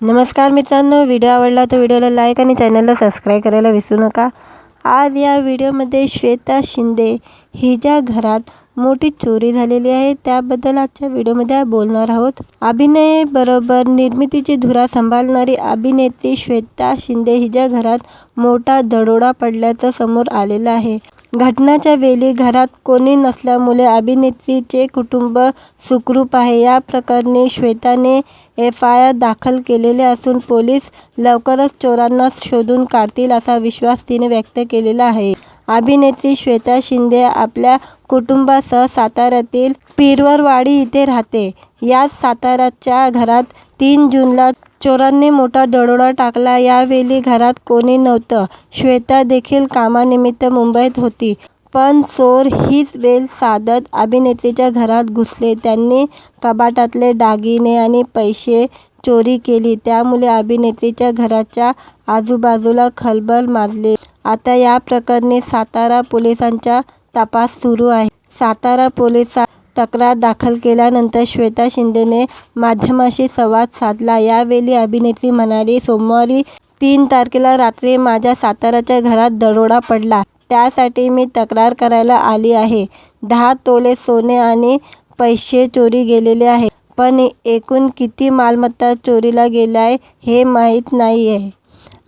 नमस्कार मित्रांनो व्हिडिओ आवडला तर व्हिडिओला लाईक आणि चॅनलला सबस्क्राईब करायला विसरू नका. आज या व्हिडिओमध्ये श्वेता शिंदे हिच्या घरात मोठी चोरी झालेली आहे. त्याबद्दल आजच्या व्हिडिओमध्ये बोलणार आहोत. अभिनय बरोबर निर्मितीची धुरा सांभाळणारी अभिनेत्री श्वेता शिंदे हिच्या घरात मोठा दरोडा पडल्याचं समोर आलेलं आहे. घटनाच्या वेळी घरात कोणी नसल्यामुळे अभिनेत्रीचे कुटुंब सुखरूप आहे. या प्रकरणी श्वेताने एफ आय आर दाखल केलेले असून पोलीस लवकरच चोरांना शोधून काढतील असा विश्वास तिने व्यक्त केलेला आहे. अभिनेत्री श्वेता शिंदे आपल्या कुटुंबासह साताऱ्यातील पिरवरवाडी इथे राहते. याच साताऱ्याच्या घरात तीन जूनला चोरांनी मोठा दरोडा टाकला. यावेळी घरात कोणी नव्हतं. श्वेता देखील कामानिमित्त मुंबईत होती. पण चोर हीच वेल साधत अभिनेत्रीच्या घरात घुसले. त्यांनी कबाटातले दागिने आणि पैसे चोरी केली. त्यामुळे अभिनेत्रीच्या घराच्या आजूबाजूला खलबल माजली. आता या प्रकरणी सातारा पोलिसांचा तपास सुरू आहे. सातारा पोलिसा तक्रार दाखल केल्यानंतर श्वेता शिंदेने माध्यमाशी संवाद साधला. यावेळी अभिनेत्री म्हणाली सोमवारी तीन तारखेला रात्री माझ्या साताऱ्याच्या घरात दरोडा पडला. त्यासाठी मी तक्रार करायला आली आहे. दहा तोले सोने आणि पैसे चोरी गेलेले आहे पण एकूण किती मालमत्ता चोरीला गेल्या आहे हे माहीत नाही आहे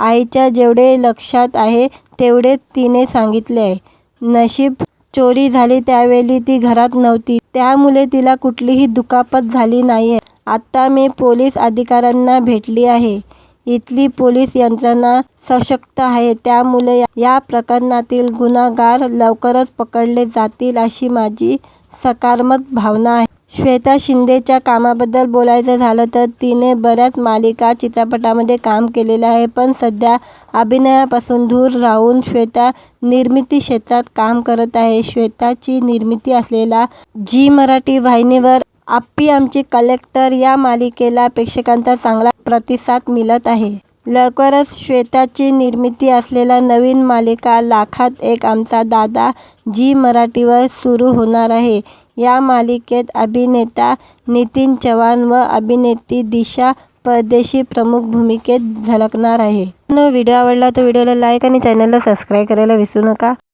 आईच्या जेवढे लक्षात आहे तेवढे तिने सांगितले आहे. नशीब चोरी झाली त्यावेळी ती घरात नव्हती. त्यामुळे तिला कुठलीही दुखापत झाली नाही आहे आत्ता मी पोलीस अधिकाऱ्यांना भेटली आहे. इथली पोलीस यंत्रणा सशक्त आहे. त्यामुळे या- प्रकरणातील गुन्हागार लवकरच पकडले जातील अशी माझी सकारात्मक भावना आहे. श्वेता शिंदेच्या कामाबद्दल बोलायचं झालं तर तिने बऱ्याच मालिका चित्रपटामध्ये काम केलेलं आहे पण सध्या अभिनयापासून दूर राहून श्वेता निर्मिती क्षेत्रात काम करत आहे. श्वेताची निर्मिती असलेला जी मराठी वाहिनीवर आप्पी आमची कलेक्टर या मालिकेला प्रेक्षकांचा चांगला प्रतिसाद मिळत आहे. लवकरच श्वेताची निर्मिती असलेला नवीन मालिका लाखात एक आमचा दादा जी मराठीवर सुरू होणार आहे. या मालिकेत अभिनेता नितीन चव्हाण व अभिनेत्री दिशा परदेशी प्रमुख भूमिकेत झलकणार आहे. व्हिडिओ आवडला तर व्हिडिओला लाईक आणि चॅनलला सबस्क्राईब करायला विसरू नका.